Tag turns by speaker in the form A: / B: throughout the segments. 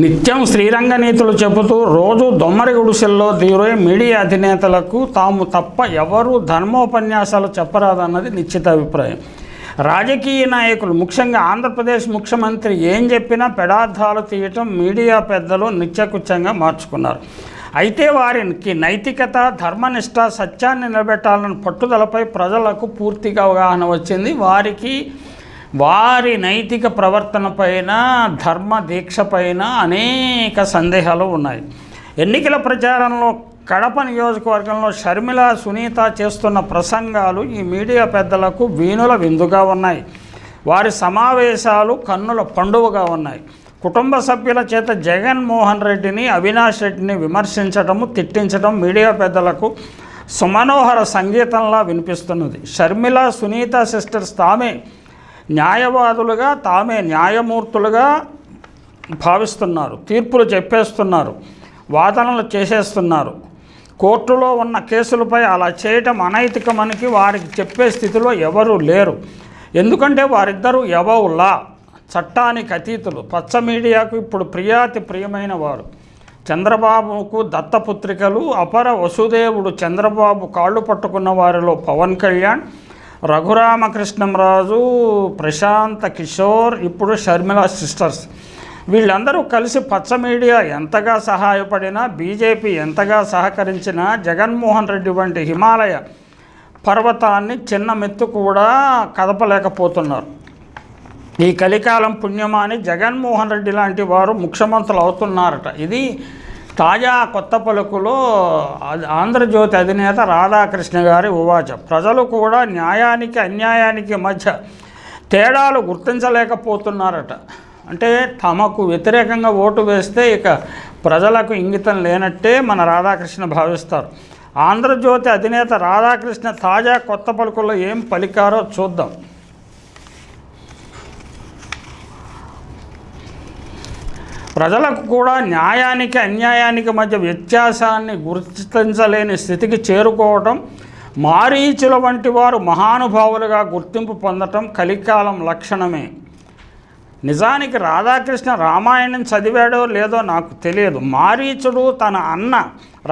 A: నిత్యం శ్రీరంగ నీతులు చెబుతూ రోజు దొమ్మరి గుడిసెల్లో తీరే మీడియా అధినేతలకు తాము తప్ప ఎవరు ధర్మోపన్యాసాలు చెప్పరాదన్నది నిశ్చిత అభిప్రాయం. రాజకీయ నాయకులు ముఖ్యంగా ఆంధ్రప్రదేశ్ ముఖ్యమంత్రి ఏం చెప్పినా పెడార్థాలు తీయటం మీడియా పెద్దలు నిత్యకుచ్చంగా మార్చుకున్నారు. అయితే వారికి నైతికత ధర్మనిష్ట సత్యాన్ని నిలబెట్టాలని పట్టుదలపై ప్రజలకు పూర్తిగా అవగాహన వచ్చింది. వారికి వారి నైతిక ప్రవర్తన పైన ధర్మ దీక్ష పైన అనేక సందేహాలు ఉన్నాయి. ఎన్నికల ప్రచారంలో కడప నియోజకవర్గంలో షర్మిల సునీత చేస్తున్న ప్రసంగాలు ఈ మీడియా పెద్దలకు వీణుల విందుగా ఉన్నాయి. వారి సమావేశాలు కన్నుల పండువగా ఉన్నాయి. కుటుంబ సభ్యుల చేత జగన్మోహన్ రెడ్డిని అవినాష్ రెడ్డిని విమర్శించటము తిట్టించడం మీడియా పెద్దలకు సుమనోహర సంగీతంలా వినిపిస్తున్నది. షర్మిల సునీత సిస్టర్స్ తామే న్యాయవాదులుగా తామే న్యాయమూర్తులుగా భావిస్తున్నారు. తీర్పులు చెప్పేస్తున్నారు. వాదనలు చేసేస్తున్నారు. కోర్టులో ఉన్న కేసులపై అలా చేయటం అనైతికమనికి వారికి చెప్పే స్థితిలో ఎవరూ లేరు. ఎందుకంటే వారిద్దరూ ఎవవులా చట్టానికి అతీతులు. పచ్చ మీడియాకు ఇప్పుడు ప్రియాతి ప్రియమైన వారు. చంద్రబాబుకు దత్తపుత్రికలు అపర వసుదేవుడు చంద్రబాబు కాళ్ళు పట్టుకున్న వారిలో పవన్ కళ్యాణ్ రఘురామకృష్ణంరాజు ప్రశాంత్ కిషోర్ ఇప్పుడు షర్మిల సిస్టర్స్. వీళ్ళందరూ కలిసి పచ్చ మీడియా ఎంతగా సహాయపడినా బీజేపీ ఎంతగా సహకరించినా జగన్మోహన్ రెడ్డి వంటి హిమాలయ పర్వతాన్ని చిన్న మెత్తు కూడా కదపలేకపోతున్నారు. ఈ కలికాలం పుణ్యమాని జగన్మోహన్ రెడ్డి లాంటి వారు ముఖ్యమంత్రులు అవుతున్నారట. ఇది తాజా కొత్త పలుకులో ఆంధ్రజ్యోతి అధినేత రాధాకృష్ణ గారి ఉవాచ. ప్రజలు కూడా న్యాయానికి అన్యాయానికి మధ్య తేడాలు గుర్తించలేకపోతున్నారట. అంటే తమకు వ్యతిరేకంగా ఓటు వేస్తే ఇక ప్రజలకు ఇంగితం లేనట్టే మన రాధాకృష్ణ భావిస్తారు. ఆంధ్రజ్యోతి అధినేత రాధాకృష్ణ తాజా కొత్త పలుకుల్లో ఏం పలికారో చూద్దాం. ప్రజలకు కూడా న్యాయానికి అన్యాయానికి మధ్య వ్యత్యాసాన్ని గుర్తించలేని స్థితికి చేరుకోవటం మారీచుల వంటి వారు మహానుభావులుగా గుర్తింపు పొందటం కలికాలం లక్షణమే. నిజానికి రాధాకృష్ణ రామాయణం చదివాడో లేదో నాకు తెలియదు. మారీచుడు తన అన్న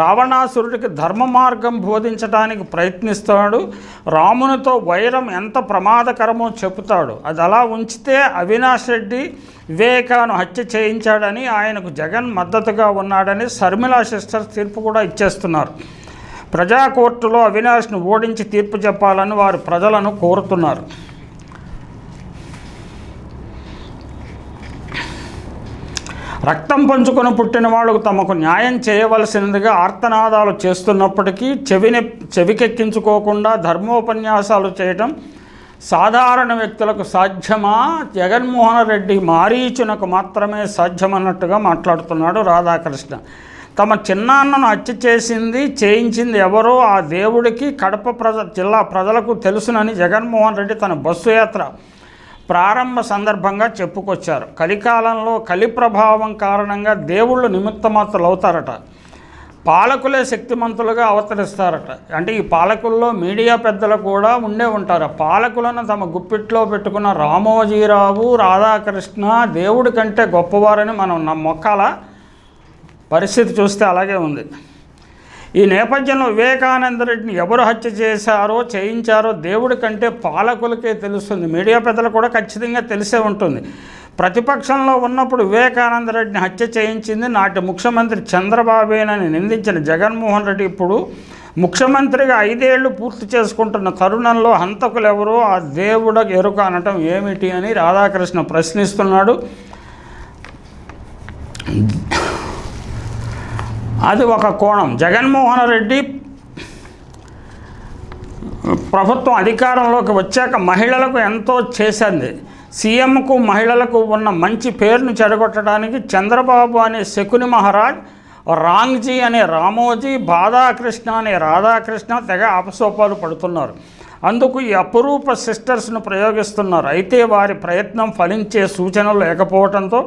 A: రావణాసురుడికి ధర్మ మార్గం బోధించడానికి ప్రయత్నిస్తాడు. రామునితో వైరం ఎంత ప్రమాదకరమో చెబుతాడు. అది అలా ఉంచితే అవినాష్ రెడ్డి వివేకాను హత్య చేయించాడని ఆయనకు జగన్ మద్దతుగా ఉన్నాడని శర్మిలా సిస్టర్స్ తీర్పు కూడా ఇచ్చేస్తున్నారు. ప్రజా కోర్టులో అవినాష్ను ఓడించి తీర్పు చెప్పాలని వారు ప్రజలను కోరుతున్నారు. రక్తం పంచుకొని పుట్టిన వాళ్ళకు తమకు న్యాయం చేయవలసినదిగా ఆర్తనాదాలు చేస్తున్నప్పటికీ చెవిని చెవికెక్కించుకోకుండా ధర్మోపన్యాసాలు చేయటం సాధారణ వ్యక్తులకు సాధ్యమా? జగన్మోహన్ రెడ్డి మారీచునకు మాత్రమే సాధ్యమన్నట్టుగా మాట్లాడుతున్నాడు రాధాకృష్ణ. తమ చిన్నాన్నను హత్య చేసింది చేయించింది ఎవరో ఆ దేవుడికి కడప ప్రజ జిల్లా ప్రజలకు తెలుసునని జగన్మోహన్ రెడ్డి తన బస్సు యాత్ర ప్రారంభ సందర్భంగా చెప్పుకొచ్చారు. కలికాలంలో కలి ప్రభావం కారణంగా దేవుళ్ళు నిమిత్తమాత్రులు అవుతారట పాలకులే శక్తిమంతులుగా అవతరిస్తారట. అంటే ఈ పాలకుల్లో మీడియా పెద్దలు కూడా ఉండే ఉంటారు. పాలకులను తమ గుప్పిట్లో పెట్టుకున్న రామోజీరావు రాధాకృష్ణ దేవుడి కంటే గొప్పవారని మనం నా పరిస్థితి చూస్తే అలాగే ఉంది. ఈ నేపథ్యంలో వివేకానంద రెడ్డిని ఎవరు హత్య చేశారో చేయించారో దేవుడి కంటే పాలకులకే తెలుస్తుంది. మీడియా పెద్దలు కూడా ఖచ్చితంగా తెలిసే ఉంటుంది. ప్రతిపక్షంలో ఉన్నప్పుడు వివేకానంద రెడ్డిని హత్య చేయించింది నాటి ముఖ్యమంత్రి చంద్రబాబేనని నిందించిన జగన్మోహన్ రెడ్డి. ఇప్పుడు ముఖ్యమంత్రిగా ఐదేళ్ళు పూర్తి చేసుకుంటున్న తరుణంలో హంతకులెవరో ఆ దేవుడ ఎరుక అనటం ఏమిటి అని రాధాకృష్ణ ప్రశ్నిస్తున్నాడు. అది ఒక కోణం. జగన్మోహన్ రెడ్డి ప్రభుత్వం అధికారంలోకి వచ్చాక మహిళలకు ఎంతో చేసింది. సీఎంకు మహిళలకు ఉన్న మంచి పేరును చెడగొట్టడానికి చంద్రబాబు అనే శకుని మహారాజ్ రాంగ్జీ అనే రామోజీ బాధాకృష్ణ అనే రాధాకృష్ణ తెగ అపసోపాలు పడుతున్నారు. అందుకు ఈ అపురూప సిస్టర్స్ను ప్రయోగిస్తున్నారు. అయితే వారి ప్రయత్నం ఫలించే సూచనలు లేకపోవడంతో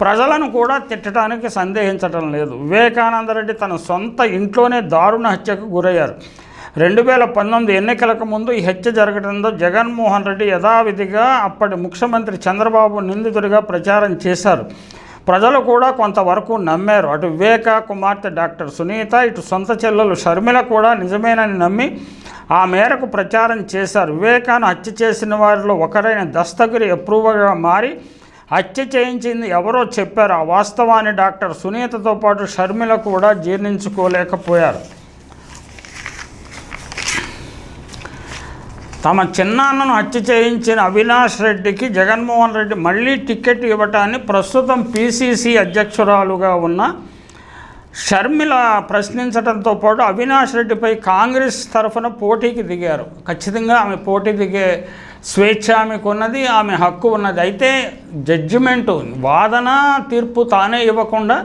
A: ప్రజలను కూడా తిట్టడానికి సందేహించటం లేదు. వివేకానంద రెడ్డి తన సొంత ఇంట్లోనే దారుణ హత్యకు గురయ్యారు. రెండు వేల పంతొమ్మిది ఎన్నికలకు ముందు ఈ హత్య జరగడంతో జగన్మోహన్ రెడ్డి యథావిధిగా అప్పటి ముఖ్యమంత్రి చంద్రబాబు నిందితుడిగా ప్రచారం చేశారు. ప్రజలు కూడా కొంతవరకు నమ్మారు. అటు వివేక కుమార్తె డాక్టర్ సునీత ఇటు సొంత చెల్లెలు షర్మిల కూడా నిజమేనని నమ్మి ఆ మేరకు ప్రచారం చేశారు. వివేకాను హత్య చేసిన వారిలో ఒకరైన దస్తగిరి అప్రూవర్గా మారి హత్య చేయించింది ఎవరో చెప్పారు. ఆ వాస్తవాన్ని డాక్టర్ సునీతతో పాటు షర్మిల కూడా జీర్ణించుకోలేకపోయారు. తమ చిన్నాన్నను హత్య చేయించిన అవినాష్ రెడ్డికి జగన్మోహన్ రెడ్డి మళ్ళీ టికెట్ ఇవ్వటాన్ని ప్రస్తుతం పీసీసీ అధ్యక్షురాలుగా ఉన్న షర్మిల ప్రశ్నించడంతో పాటు అవినాష్ రెడ్డిపై కాంగ్రెస్ తరఫున పోటీకి దిగారు. ఖచ్చితంగా ఆమె పోటీ దిగే స్వేచ్ఛ ఆమెకు ఉన్నది ఆమె హక్కు ఉన్నది. అయితే జడ్జిమెంటు వాదన తీర్పు తానే ఇవ్వకుండా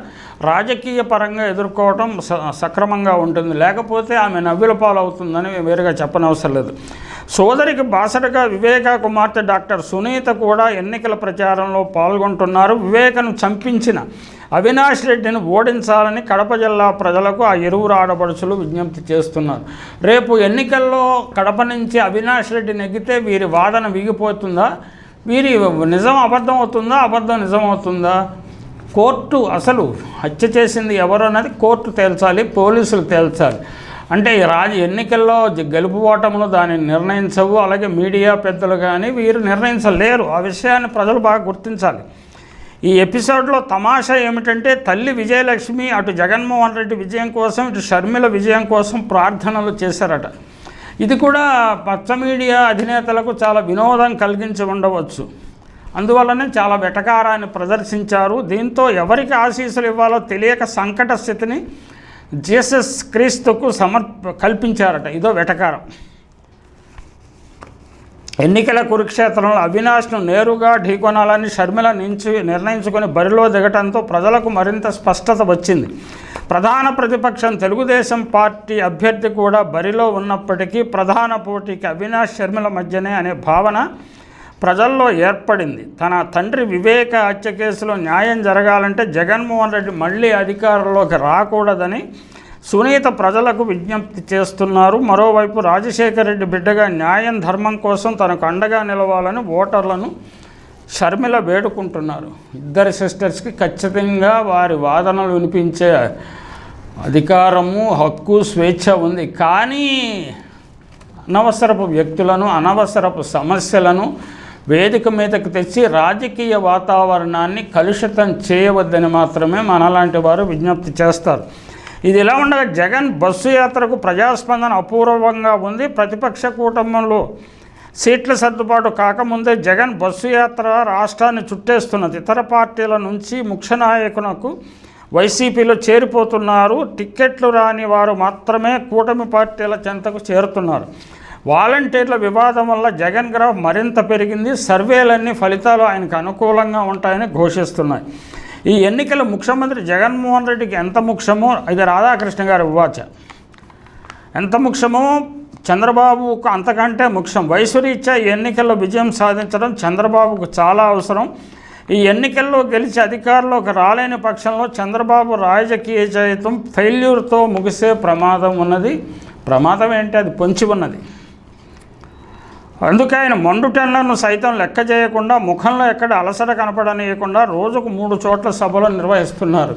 A: రాజకీయ పరంగా ఎదుర్కోవటం స సక్రమంగా ఉంటుంది. లేకపోతే ఆమె నవ్వుల పాలవుతుందని వేరుగా చెప్పనవసరం లేదు. సోదరికి బాసటగా వివేక కుమార్తె డాక్టర్ సునీత కూడా ఎన్నికల ప్రచారంలో పాల్గొంటున్నారు. వివేకను చంపించిన అవినాష్ రెడ్డిని ఓడించాలని కడప జిల్లా ప్రజలకు ఆ ఇరువురు ఆడపడుచులు విజ్ఞప్తి చేస్తున్నారు. రేపు ఎన్నికల్లో కడప నుంచి అవినాష్ రెడ్డి నెగ్గితే వీరి వాదన వీగిపోతుందా? వీరి నిజం అబద్ధం అవుతుందా? అబద్ధం నిజం అవుతుందా? కోర్టు అసలు హత్య చేసింది ఎవరు అన్నది కోర్టు తేల్చాలి పోలీసులు తేల్చాలి. అంటే ఈ ఎన్నికల్లో గెలుపు ఓటములు దానిని నిర్ణయించవు అలాగే మీడియా పెద్దలు కానీ వీరు నిర్ణయించలేరు. ఆ విషయాన్ని ప్రజలు బాగా గుర్తించాలి. ఈ ఎపిసోడ్లో తమాషా ఏమిటంటే తల్లి విజయలక్ష్మి అటు జగన్మోహన్ రెడ్డి విజయం కోసం ఇటు షర్మిల విజయం కోసం ప్రార్థనలు చేశారట. ఇది కూడా పచ్చ మీడియా అధినేతలకు చాలా వినోదం కలిగించి ఉండవచ్చు. అందువల్లనే చాలా వెటకారాన్ని ప్రదర్శించారు. దీంతో ఎవరికి ఆశీస్సులు ఇవ్వాలో తెలియక సంకట స్థితిని జీసస్ క్రీస్తుకు సమర్ప కల్పించారట. ఇదో వెటకారం. ఎన్నికల కురుక్షేత్రంలో అవినాష్ను నేరుగా ఢీకొనాలని షర్మిల నుంచి నిర్ణయించుకుని బరిలో దిగటంతో ప్రజలకు మరింత స్పష్టత వచ్చింది. ప్రధాన ప్రతిపక్షం తెలుగుదేశం పార్టీ అభ్యర్థి కూడా బరిలో ఉన్నప్పటికీ ప్రధాన పోటీకి అవినాష్ షర్మిల మధ్యనే అనే భావన ప్రజల్లో ఏర్పడింది. తన తండ్రి వివేక హత్య కేసులో న్యాయం జరగాలంటే జగన్మోహన్ రెడ్డి మళ్ళీ అధికారంలోకి రాకూడదని సునీత ప్రజలకు విజ్ఞప్తి చేస్తున్నారు. మరోవైపు రాజశేఖర రెడ్డి బిడ్డగా న్యాయం ధర్మం కోసం తనకు అండగా నిలవాలని ఓటర్లను షర్మిల వేడుకుంటున్నారు. ఇద్దరు సిస్టర్స్కి ఖచ్చితంగా వారి వాదనలు వినిపించే అధికారము హక్కు స్వేచ్ఛ ఉంది. కానీ అనవసరపు వ్యక్తులను అనవసరపు సమస్యలను వేదిక మీదకు తెచ్చి రాజకీయ వాతావరణాన్ని కలుషితం చేయవద్దని మాత్రమే మనలాంటి వారు విజ్ఞప్తి చేస్తారు. ఇది ఇలా ఉండగా జగన్ బస్సు యాత్రకు ప్రజాస్పందన అపూర్వంగా ఉంది. ప్రతిపక్ష కూటమిలో సీట్ల సర్దుబాటు కాకముందే జగన్ బస్సు యాత్ర రాష్ట్రాన్ని చుట్టేస్తున్నది. ఇతర పార్టీల నుంచి ముఖ్య నాయకునకు వైసీపీలో చేరిపోతున్నారు. టిక్కెట్లు రాని వారు మాత్రమే కూటమి పార్టీల చెంతకు చేరుతున్నారు. వాలంటీర్ల వివాదం వల్ల జగన్ గ్రాఫ్ మరింత పెరిగింది. సర్వేలన్నీ ఫలితాలు ఆయనకు అనుకూలంగా ఉంటాయని ఘోషిస్తున్నాయి. ఈ ఎన్నికలు ముఖ్యమంత్రి జగన్మోహన్ రెడ్డికి ఎంత ముఖ్యమో ఇది రాధాకృష్ణ గారి ఉవాచ ఎంత ముఖ్యమో చంద్రబాబుకు అంతకంటే ముఖ్యం. వయసురీత్యా ఈ ఎన్నికల్లో విజయం సాధించడం చంద్రబాబుకు చాలా అవసరం. ఈ ఎన్నికల్లో గెలిచి అధికారంలోకి రాలేని పక్షంలో చంద్రబాబు రాజకీయ జీవితం ఫెయిల్యూర్తో ముగిసే ప్రమాదం ఉన్నది. ప్రమాదం ఏంటి? అది పొంచి ఉన్నది. అందుకే ఆయన మండు టెండర్ను సైతం లెక్క చేయకుండా ముఖంలో ఎక్కడ అలసట కనపడనీయకుండా రోజుకు మూడు చోట్ల సభలు నిర్వహిస్తున్నారు.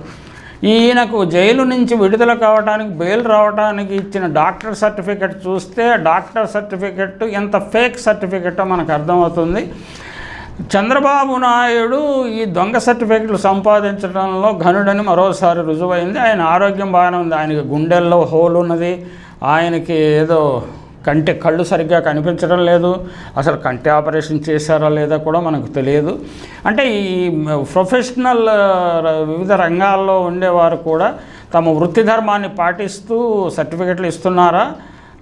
A: ఈయనకు జైలు నుంచి విడుదల కావడానికి బెయిల్ రావడానికి ఇచ్చిన డాక్టర్ సర్టిఫికెట్ చూస్తే డాక్టర్ సర్టిఫికెట్ ఎంత ఫేక్ సర్టిఫికెటో మనకు అర్థమవుతుంది. చంద్రబాబు నాయుడు ఈ దొంగ సర్టిఫికెట్లు సంపాదించడంలో ఘనుడని మరోసారి రుజువైంది. ఆయన ఆరోగ్యం బాగానే ఉంది. ఆయనకి గుండెల్లో హోల్ ఉన్నది. ఆయనకి ఏదో కంటి కళ్ళు సరిగ్గా కనిపించడం లేదు. అసలు కంటి ఆపరేషన్ చేశారా లేదా కూడా మనకు తెలియదు. అంటే ఈ ప్రొఫెషనల్ వివిధ రంగాల్లో ఉండేవారు కూడా తమ వృత్తి ధర్మాన్ని పాటిస్తూ సర్టిఫికెట్లు ఇస్తున్నారా?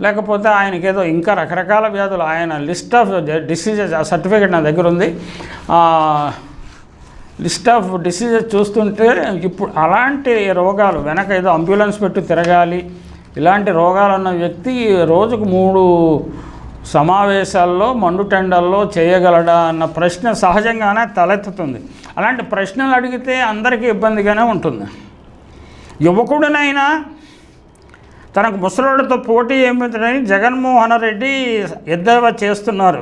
A: లేకపోతే ఆయనకి ఏదో ఇంకా రకరకాల వ్యాధులు ఆయన లిస్ట్ ఆఫ్ డిసీజెస్ ఆ సర్టిఫికెట్ నా దగ్గర ఉంది. లిస్ట్ ఆఫ్ డిసీజెస్ చూస్తుంటే ఇప్పుడు అలాంటి రోగాలు వెనక ఏదో అంబులెన్స్ పెట్టి తిరగాలి. ఇలాంటి రోగాలు ఉన్న వ్యక్తి రోజుకు మూడు సమావేశాల్లో మండుటెండల్లో చేయగలడా అన్న ప్రశ్న సహజంగానే తలెత్తుతుంది. అలాంటి ప్రశ్నలు అడిగితే అందరికీ ఇబ్బందిగానే ఉంటుంది. యువకుడినైనా తనకు ముసలోడితో పోటీ ఏమిటని జగన్మోహన్ రెడ్డి ఎద్దేవా చేస్తున్నారు.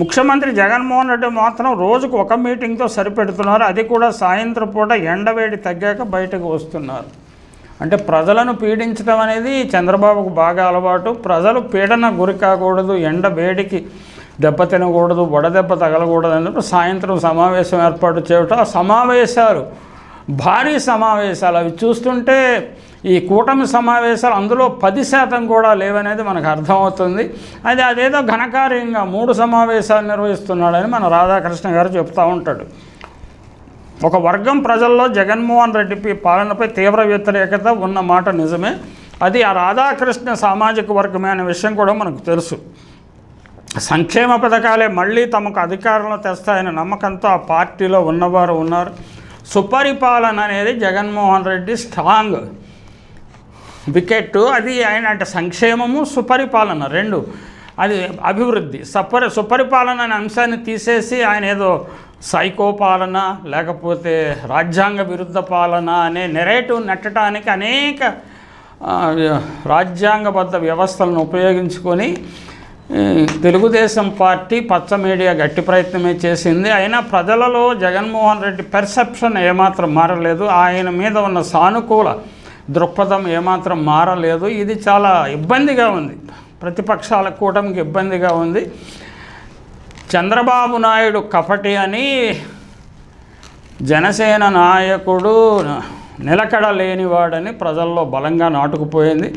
A: ముఖ్యమంత్రి జగన్మోహన్ రెడ్డి మాత్రం రోజుకు ఒక మీటింగ్తో సరిపెడుతున్నారు. అది కూడా సాయంత్రం పూట ఎండవేడి తగ్గాక బయటకు వస్తున్నారు. అంటే ప్రజలను పీడించడం అనేది చంద్రబాబుకు బాగా అలవాటు. ప్రజలు పీడన గురి కాకూడదు ఎండ వేడికి దెబ్బ తినకూడదు వడదెబ్బ తగలకూడదు అన్నప్పుడు సాయంత్రం సమావేశం ఏర్పాటు చేయటం ఆ సమావేశాలు భారీ సమావేశాలు. అవి చూస్తుంటే ఈ కూటమి సమావేశాలు అందులో పది శాతం కూడా లేవనేది మనకు అర్థమవుతుంది. అది అదేదో ఘనకార్యంగా మూడు సమావేశాలు నిర్వహిస్తున్నాడని మన రాధాకృష్ణ గారు చెప్తూ ఉంటాడు. ఒక వర్గం ప్రజల్లో జగన్మోహన్ రెడ్డి పాలనపై తీవ్ర వ్యతిరేకత ఉన్న మాట నిజమే. అది ఆ రాధాకృష్ణ సామాజిక వర్గమే అనే విషయం కూడా మనకు తెలుసు. సంక్షేమ పథకాలే మళ్ళీ తమకు అధికారంలో తెస్తాయనే నమ్మకంతో ఆ పార్టీలో ఉన్నవారు ఉన్నారు. సుపరిపాలన అనేది జగన్మోహన్ రెడ్డి స్ట్రాంగ్ వికెట్ అది ఆయన అంటే సంక్షేమము సుపరిపాలన రెండు. అది అభివృద్ధి. సపరి సుపరిపాలన అనే అంశాన్ని తీసేసి ఆయన ఏదో సైకో పాలన లేకపోతే రాజ్యాంగ విరుద్ధ పాలన అనే నెరేటివ్ నెట్టడానికి అనేక రాజ్యాంగబద్ధ వ్యవస్థలను ఉపయోగించుకొని తెలుగుదేశం పార్టీ పచ్చ మీడియా గట్టి ప్రయత్నమే చేసింది. అయినా ప్రజలలో జగన్మోహన్ రెడ్డి పెర్సెప్షన్ ఏమాత్రం మారలేదు. ఆయన మీద ఉన్న సానుకూల దృక్పథం ఏమాత్రం మారలేదు. ఇది చాలా ఇబ్బందిగా ఉంది. ప్రతిపక్షాల కూటమికి ఇబ్బందిగా ఉంది. చంద్రబాబు నాయుడు కపటి అని జనసేన నాయకుడు నిలకడ లేనివాడని ప్రజల్లో బలంగా నాటుకుపోయింది.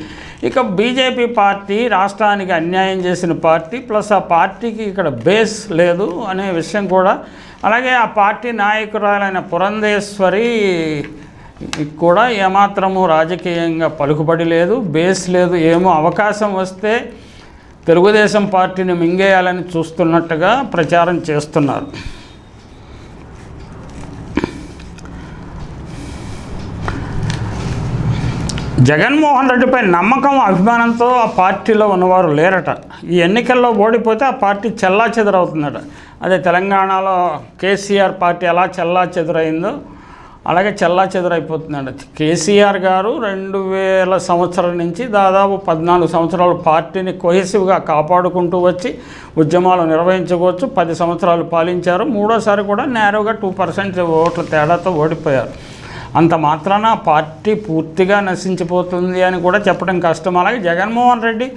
A: ఇక బీజేపీ పార్టీ రాష్ట్రానికి అన్యాయం చేసిన పార్టీ ప్లస్ ఆ పార్టీకి ఇక్కడ బేస్ లేదు అనే విషయం కూడా. అలాగే ఆ పార్టీ నాయకురాలైన పురంధేశ్వరి కూడా ఏమాత్రము రాజకీయంగా పలుకుబడి లేదు బేస్ లేదు ఏమో అవకాశం వస్తే తెలుగుదేశం పార్టీని మింగేయాలని చూస్తున్నట్టుగా ప్రచారం చేస్తున్నారు. జగన్మోహన్ రెడ్డిపై నమ్మకం అభిమానంతో ఆ పార్టీలో ఉన్నవారు లేరట. ఈ ఎన్నికల్లో ఓడిపోతే ఆ పార్టీ చెల్లా చెదరవుతుందట అదే తెలంగాణలో కేసీఆర్ పార్టీ ఎలా చెల్లా చెదరైందో అలాగే చెల్లా చెదరైపోతుందండి కేసీఆర్ గారు రెండు వేల సంవత్సరం నుంచి దాదాపు పద్నాలుగు సంవత్సరాలు పార్టీని కొహెసివ్గా కాపాడుకుంటూ వచ్చి ఉద్యమాలు నిర్వహించుకోవచ్చు పది సంవత్సరాలు పాలించారు. మూడోసారి కూడా నేరుగా టూ పర్సెంట్ ఓట్ల తేడాతో ఓడిపోయారు. అంత మాత్రాన పార్టీ పూర్తిగా నశించిపోతుంది అని కూడా చెప్పడం కష్టం. అలాగే జగన్మోహన్ రెడ్డి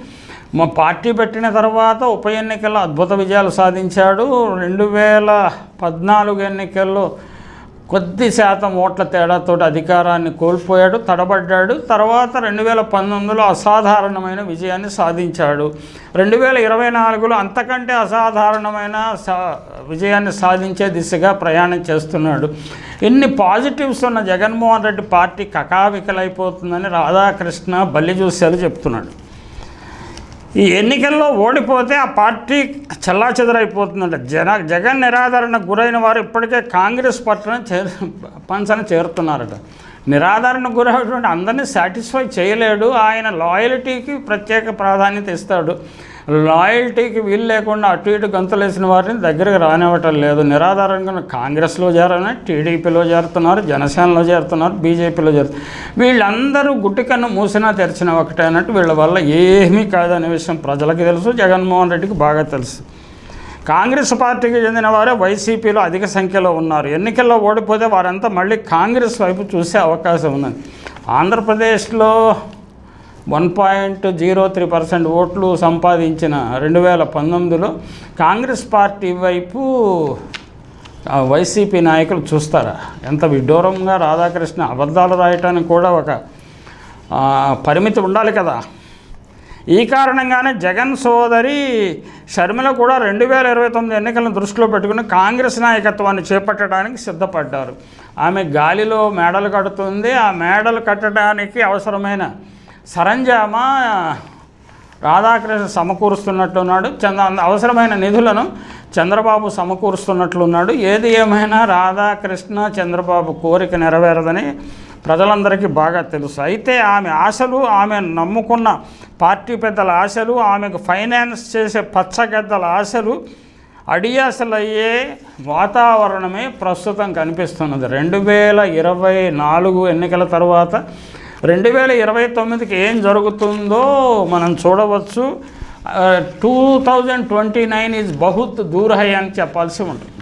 A: మా పార్టీ పెట్టిన తర్వాత ఉప ఎన్నికల్లో అద్భుత విజయాలు సాధించాడు. రెండు వేల పద్నాలుగు ఎన్నికల్లో కొద్ది శాతం ఓట్ల తేడాతో అధికారాన్ని కోల్పోయాడు తడబడ్డాడు. తర్వాత రెండు వేల పంతొమ్మిదిలో అసాధారణమైన విజయాన్ని సాధించాడు. రెండు వేల ఇరవై నాలుగులో అంతకంటే అసాధారణమైన సా విజయాన్ని సాధించే దిశగా ప్రయాణం చేస్తున్నాడు. ఎన్ని పాజిటివ్స్ ఉన్న జగన్మోహన్ రెడ్డి పార్టీ కకావికలైపోతుందని రాధాకృష్ణ బల్లి చూసేలు చెప్తున్నాడు. ఈ ఎన్నికల్లో ఓడిపోతే ఆ పార్టీ చెల్లాచెదరైపోతుందంట. జన జగన్ నిరాదరణకు గురైన వారు ఇప్పటికే కాంగ్రెస్ పార్టీని చేరు పంచన చేరుతున్నారట. నిరాధారణకు గురైనటువంటి అందరినీ సాటిస్ఫై చేయలేడు. ఆయన లాయల్టీకి ప్రత్యేక ప్రాధాన్యత ఇస్తాడు. లాయల్టీకి వీలు లేకుండా అటు ఇటు గంతులేసిన వారిని దగ్గరకు రానివ్వటం లేదు. నిరాధారంగా కాంగ్రెస్లో చేరని టీడీపీలో చేరుతున్నారు జనసేనలో చేరుతున్నారు బీజేపీలో చేరుతున్నారు. వీళ్ళందరూ గుట్టికన్ను మూసినా తెరిచిన ఒకటే అన్నట్టు వీళ్ళ వల్ల ఏమీ కాదనే విషయం ప్రజలకు తెలుసు జగన్మోహన్ రెడ్డికి బాగా తెలుసు. కాంగ్రెస్ పార్టీకి చెందిన వారే వైసీపీలో అధిక సంఖ్యలో ఉన్నారు. ఎన్నికల్లో ఓడిపోతే వారంతా మళ్ళీ కాంగ్రెస్ వైపు చూసే అవకాశం ఉన్నది. ఆంధ్రప్రదేశ్లో one point zero three percent ఓట్లు సంపాదించిన రెండు వేల పంతొమ్మిదిలో కాంగ్రెస్ పార్టీ వైపు వైసీపీ నాయకులు చూస్తారా? ఎంత విడ్డూరంగా రాధాకృష్ణ అబద్ధాలు రాయటానికి కూడా ఒక పరిమితి ఉండాలి కదా. ఈ కారణంగానే జగన్ సోదరి షర్మిల కూడా రెండు వేల ఇరవై తొమ్మిది ఎన్నికలను దృష్టిలో పెట్టుకుని కాంగ్రెస్ నాయకత్వాన్ని చేపట్టడానికి సిద్ధపడ్డారు. ఆమె గాలిలో మేడలు కడుతుంది. ఆ మేడలు కట్టడానికి అవసరమైన సరంజామా రాధాకృష్ణ సమకూరుస్తున్నట్టున్నాడు చంద్ర అవసరమైన నిధులను చంద్రబాబు సమకూరుస్తున్నట్లున్నాడు. ఏది ఏమైనా రాధాకృష్ణ చంద్రబాబు కోరిక నెరవేరదని ప్రజలందరికీ బాగా తెలుసు. అయితే ఆమె ఆశలు ఆమె నమ్ముకున్న పార్టీ పెద్దల ఆశలు ఆమెకు ఫైనాన్స్ చేసే పచ్చగద్దల ఆశలు అడియాసలయ్యే వాతావరణమే ప్రస్తుతం కనిపిస్తున్నది. రెండు వేల ఇరవై నాలుగు ఎన్నికల తర్వాత రెండు వేల ఇరవై తొమ్మిదికి ఏం జరుగుతుందో మనం చూడవచ్చు. Two thousand twenty nine is బహుత్ దూర్ హై అని చెప్పాల్సి ఉంటుంది.